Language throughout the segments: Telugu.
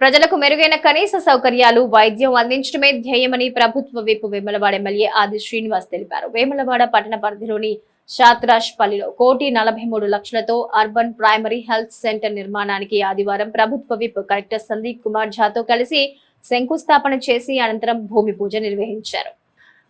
ప్రజలకు మెరుగైన కనీస సౌకర్యాలు వైద్యం అందించడమే ధ్యేయమని ప్రభుత్వ విప్ వేములవాడ ఎమ్మెల్యే ఆది శ్రీనివాస్ తెలిపారు. వేములవాడ పట్టణ పరిధిలోని షాత్రాష్ పల్లిలో కోటి నలభై మూడు లక్షలతో అర్బన్ ప్రైమరీ హెల్త్ సెంటర్ నిర్మాణానికి ఆదివారం ప్రభుత్వ విప్ కలెక్టర్ సందీప్ కుమార్ ఝాతో కలిసి శంకుస్థాపన చేసి అనంతరం భూమి పూజ నిర్వహించారు.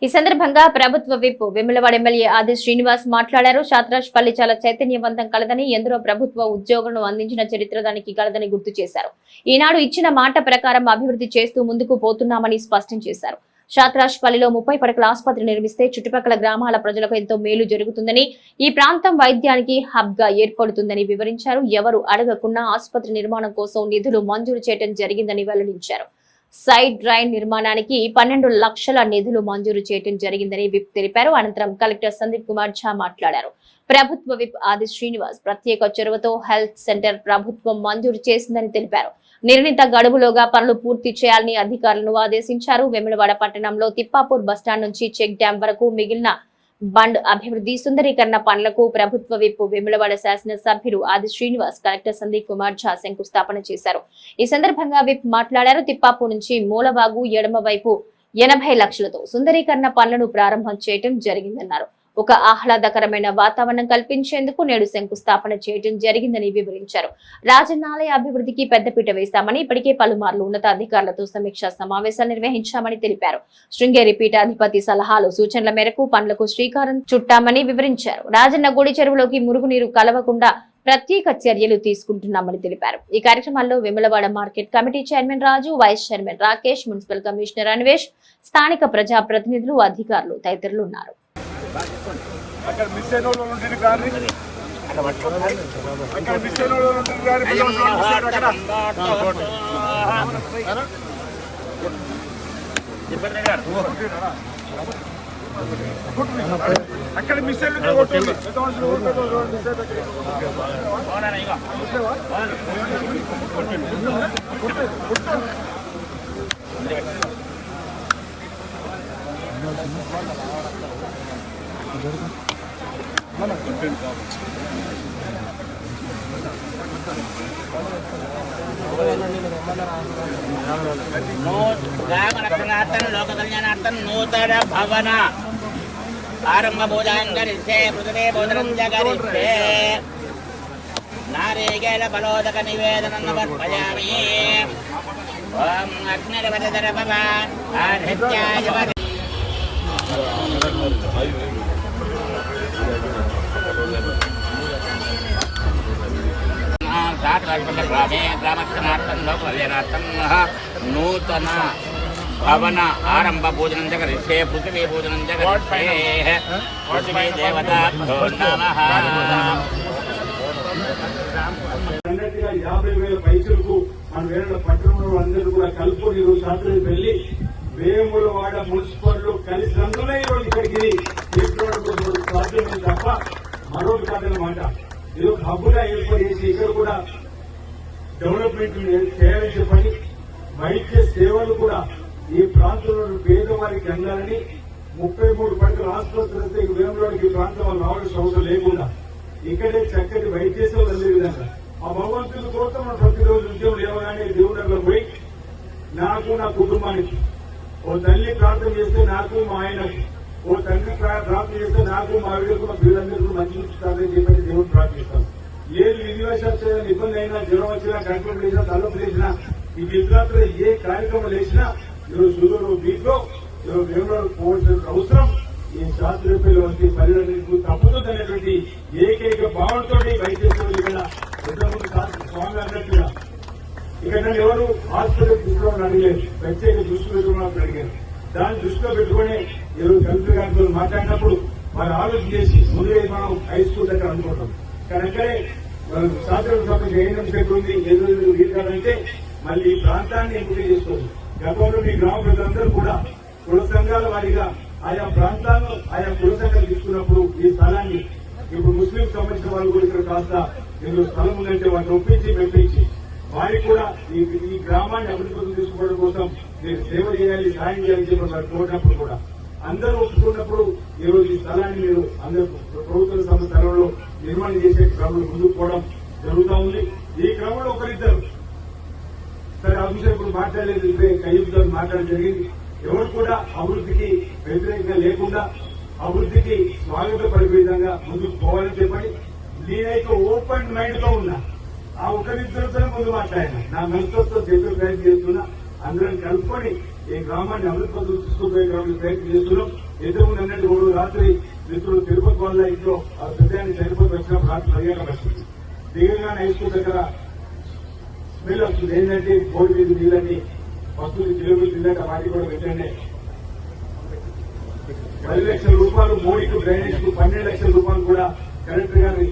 ఈ సందర్భంగా ప్రభుత్వ విప్ వెములవాడ ఎమ్మెల్యే ఆది శ్రీనివాస్ మాట్లాడారు. షాత్రాజ్పల్లి చాలా చైతన్యవంతం కలదని ఎందరో ప్రభుత్వ ఉద్యోగులను అందించిన చరిత్ర దానికి కలదని గుర్తు చేశారు. ఈనాడు ఇచ్చిన మాట ప్రకారం అభివృద్ధి చేస్తూ ముందుకు పోతున్నామని స్పష్టం చేశారు. షాత్రాజ్పల్లిలో ముప్పై పడకల ఆసుపత్రి నిర్మిస్తే చుట్టుపక్కల గ్రామాల ప్రజలకు ఎంతో మేలు జరుగుతుందని ఈ ప్రాంతం వైద్యానికి హబ్గా ఏర్పడుతుందని వివరించారు. ఎవరు అడగకుండా ఆసుపత్రి నిర్మాణం కోసం నిధులు మంజూరు చేయడం జరిగిందని వెల్లడించారు. సైడ్ డ్రైన్ నిర్మాణానికి పన్నెండు లక్షల నిధులు మంజూరు చేయడం జరిగిందని విప్ తెలిపారు. అనంతరం కలెక్టర్ సందీప్ కుమార్ ఝా మాట్లాడారు. ప్రభుత్వ విప్ ఆది శ్రీనివాస్ ప్రత్యేక చొరవతో హెల్త్ సెంటర్ ప్రభుత్వం మంజూరు చేసిందని తెలిపారు. నిర్ణీత గడువులోగా పనులు పూర్తి చేయాలని అధికారులను ఆదేశించారు. వెములవాడ పట్టణంలో తిప్పాపూర్ బస్టాండ్ నుంచి చెక్ డ్యాం వరకు మిగిలిన బండ్ అభివృద్ధి సుందరీకరణ పనులకు ప్రభుత్వ విప్పు వెములవాడ శాసనసభ్యుడు ఆది శ్రీనివాస్ కలెక్టర్ సందీప్ కుమార్ ఝా శంకుస్థాపన చేశారు. ఈ సందర్భంగా విప్ మాట్లాడారు. తిప్పాపు నుంచి మూలవాగు ఎడమ వైపు ఎనభై లక్షలతో సుందరీకరణ పనులను ప్రారంభం చేయటం జరిగిందన్నారు. ఒక ఆహ్లాదకరమైన వాతావరణం కల్పించేందుకు నేడు శంకుస్థాపన చేయడం జరిగిందని వివరించారు. రాజన్నాలయ అభివృద్ధికి పెద్దపీట వేస్తామని ఇప్పటికే పలుమార్లు ఉన్నతాధికారులతో సమీక్షా సమావేశాలు నిర్వహించామని తెలిపారు. శృంగేరి పీఠాధిపతి సలహాలు సూచనల మేరకు పనులకు శ్రీకారం చుట్టామని వివరించారు. రాజన్న గుడి చెరువులోకి మురుగునీరు కలవకుండా ప్రత్యేక చర్యలు తీసుకుంటున్నామని తెలిపారు. ఈ కార్యక్రమాల్లో Vemulawada market committee chairman Raju vice chairman Rakesh municipal commissioner Anvesh స్థానిక ప్రజా ప్రతినిధులు అధికారులు తదితరులు ఉన్నారు. అక్కడ మిస్ అయిన వాళ్ళు ఉంటుంది కానీ అక్కడ మిస్ అయిన వాళ్ళు ఉంటుంది కానీ అక్కడ. మిస్ అయిన కొట్టుంది పెద్ద మనుషులు లోక కళ్యాణార్థం నూతన భవన ఆరంభ భోజాంగరిస్తే పృథివీ భోజనం జగరిస్తే నారీకేల బలోదక నివేదనం సమర్పయామి ఓం భవ ఆదిత్యాయ గ్రామే గ్రామక్షణార్థం లోక నూతన భవన ఆరంభ భోజనం జగరిష్యే పృథివీ భోజనం జగరిష్యే పృథివీ దేవతాభ్యో అన్నట్టుగా యాభై వేల పైసలకు మన వేరే పట్టణంలో అందరూ కూడా కలుపుకొని ఈరోజు శాస్త్రం వెళ్ళి వేములవాడ మున్సిపల్ కలిసి అందులో ఈరోజు ఇక్కడికి మరొకటి కాదనమాట ఇది ఒక హబ్బుగా ఏర్పాటు చేసి ఇక్కడ కూడా డెవలప్మెంట్ చేయాల్సిన పని వైద్య సేవలు కూడా ఈ ప్రాంతంలో పేదవారికి అందాలని ముప్పై మూడు పడకల ఆసుపత్రి వస్తే ఈ ఈ ప్రాంతం వాళ్ళు రావాల్సిన అవసరం లేకుండా ఇక్కడే చక్కటి వైద్య సేవలు అందే విధంగా. ఆ భగవంతుని కోసం మనం ప్రతిరోజు ఉద్యోగం లేవగానే దేవుడి దగ్గర పోయి నాకు నా కుటుంబానికి ఓ తల్లి ప్రార్థన చేస్తే నాకు మా ఆయనకు ఓ తండ్రి డ్రాప్ చేస్తే నాకు మా వీళ్ళకు వీళ్ళందరికీ మంచి చూస్తారని చెప్పి దేవుడు డ్రాప్ చేస్తాం ఏ చేయాలని ఇబ్బంది అయినా జ్వరం వచ్చినా కంట్రోల్ చేసినా తలపు చేసినా ఈ విద్యార్థులు ఏ కార్యక్రమం చేసినా ఈరోజు షుగర్ బీపో ఈరోజు దేవుడు పోవాల్సిన అవసరం. ఈ శాస్త్రీయ వంటి పరిణామాలకు తప్పుతుందనేటువంటి ఏకైక భావనతో వైద్య సేవలు ఇక్కడ ఇంతకుముందు స్వామి అన్నట్టుగా ఇక్కడ నన్ను ఎవరు హాస్పిటల్ తీసుకోవాలని అడిగారు ప్రత్యేక దృష్టి పెట్టుకోవాలని అడిగారు. దాన్ని దృష్టిలో పెట్టుకుని ఈరోజు కలెక్టర్ గారితో మాట్లాడినప్పుడు వారు ఆలోచన చేసి ముందే మనం హై స్కూల్ దగ్గర అనుకుంటాం. కానీ అక్కడే శాస్త్రం సభ ఏఎన్ఎం సెట్ ఎదురు వీరుగారంటే మళ్ళీ ఈ ప్రాంతాన్ని ఎంపిక చేసుకోవాలి. గతంలో మీ గ్రామ ప్రజలందరూ కూడా కుల సంఘాల వారిగా ఆయా ప్రాంతాల్లో ఆయా కుల సంఘాలు తీసుకున్నప్పుడు ఈ స్థలాన్ని ఇప్పుడు ముస్లిం సంబంధించిన వాళ్ళు కూడా ఇక్కడ కాస్త ఇందులో స్థలం ఉందంటే వాటిని ఒప్పించి మెప్పించి వారికి కూడా ఈ ఈ గ్రామాన్ని అభివృద్ధి తీసుకోవడం కోసం మీరు సేవ చేయాలి సాయం చేయాలని చెప్పి వారు కోరినప్పుడు కూడా అందరూ ఒప్పుకున్నప్పుడు ఈ రోజు ఈ స్థలాన్ని మీరు అందరూ ప్రభుత్వ సంస్థ స్థలంలో నిర్మాణం చేసే క్రమంలో ముందుకు పోవడం జరుగుతూ ఉంది. ఈ క్రమంలో ఒకరిద్దరు సరే ఆ ఇప్పుడు మాట్లాడలేదు ఇప్పుడే కయ్యూతో మాట్లాడడం జరిగింది. ఎవరు కూడా అభివృద్ధికి వ్యతిరేకంగా లేకుండా అభివృద్ధికి స్వాగతపడే విధంగా ముందుకు పోవాలని చెప్పండి. నేనైతే ఓపెన్ మైండ్తో ఉన్నా. ఆ ఒకరిద్దరితో ముందు మాట్లాడినా. నా మనసుతో చెప్పే ప్రయత్నం చేస్తున్నా. అందరం కలుపుకొని ఈ గ్రామాన్ని పద్ధతులు తీసుకుపోయే గ్రామాన్ని ప్రయత్నం చేస్తున్నాం. ఎదురు అన్నట్టు మూడు రాత్రి మిత్రులు తిరుపతి వల్ల ఇంట్లో ఆ హృదయాన్ని చనిపోయి వచ్చినప్పుడు రాత్రి అడిగాక పరిస్థితి దిగంగానే హై స్కూల్ దగ్గర స్మెల్ వస్తుంది. ఏంటంటే బోర్డు మీద నీళ్ళని వస్తుంది కిలోమీటర్ తిన్నాక వాటి కూడా వెంటనే పది లక్షల రూపాయలు మోడీకి డ్రైనేజ్కు పన్నెండు లక్షల రూపాయలు కూడా కలెక్టర్ గారి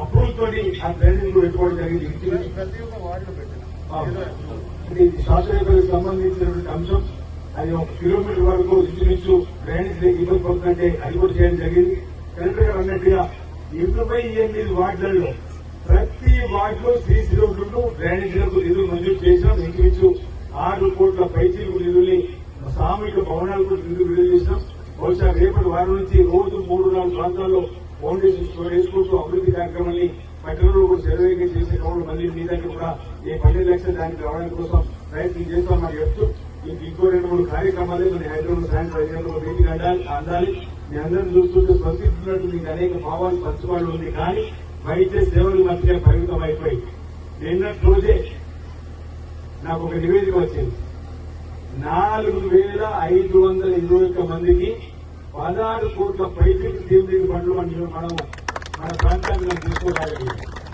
అప్రూవల్ తోటి ఆ డ్రైనేజ్ పెట్టుకోవడం జరిగింది. ప్రతి ఒక్క వార్డులో పెట్టిన. ఇది శాస్త్రీయతకు సంబంధించినటువంటి అంశం. అది ఒక కిలోమీటర్ వరకు ఇంచుమించు డ్రైనేజ్ ఇబ్బంది పడుతుందంటే అది కూడా చేయడం జరిగింది. కలెక్టర్ గారు అన్నట్టుగా ఇరవై ఎనిమిది వార్డులలో ప్రతి వార్డులో సీసీ రోడ్లు డ్రైనేజీలకు నిధులు మంజూరు చేసినాం ఇంచుమించు ఆరు కోట్ల పైచీలకు నిధుల్ని సామూహిక భవనాలకు నిధులు విడుదల చేసినాం బహుశా రేపటి వారం నుంచి రోజు మూడు నాలుగు ప్రాంతాల్లో ఫౌండేషన్ వేసుకుంటూ అభివృద్ధి కార్యక్రమాన్ని పట్టణంలో కూడా సర్వేగా చేసే కౌలు మళ్ళీ మీ దగ్గర కూడా ఏ పన్నెండు లక్షలు దానికి రావడం కోసం ప్రయత్నం చేస్తాం. నాకు చెప్తూ ఇంక ఇంకో రెండు మూడు కార్యక్రమాలే మన హైదరాబాద్ సాయంత్రం ఐదు గంటలకు మీటింగ్ అండాలి అందాలి. మీ అందరిని చూస్తుంటే స్పందిస్తున్నట్టు మీకు అనేక భావాలు పంచుకోవడం ఉంది. కానీ వైద్య సేవలు మధ్య పరిమితం అయిపోయి నిన్నటి రోజే నాకు ఒక నివేదిక వచ్చింది. నాలుగు వేల ఐదు వందల ఇరవై ఒక్క మందికి పదహారు కోట్ల పైసలు దేవుడికి పండ్లు మనం మన ప్రాంతాన్ని మనం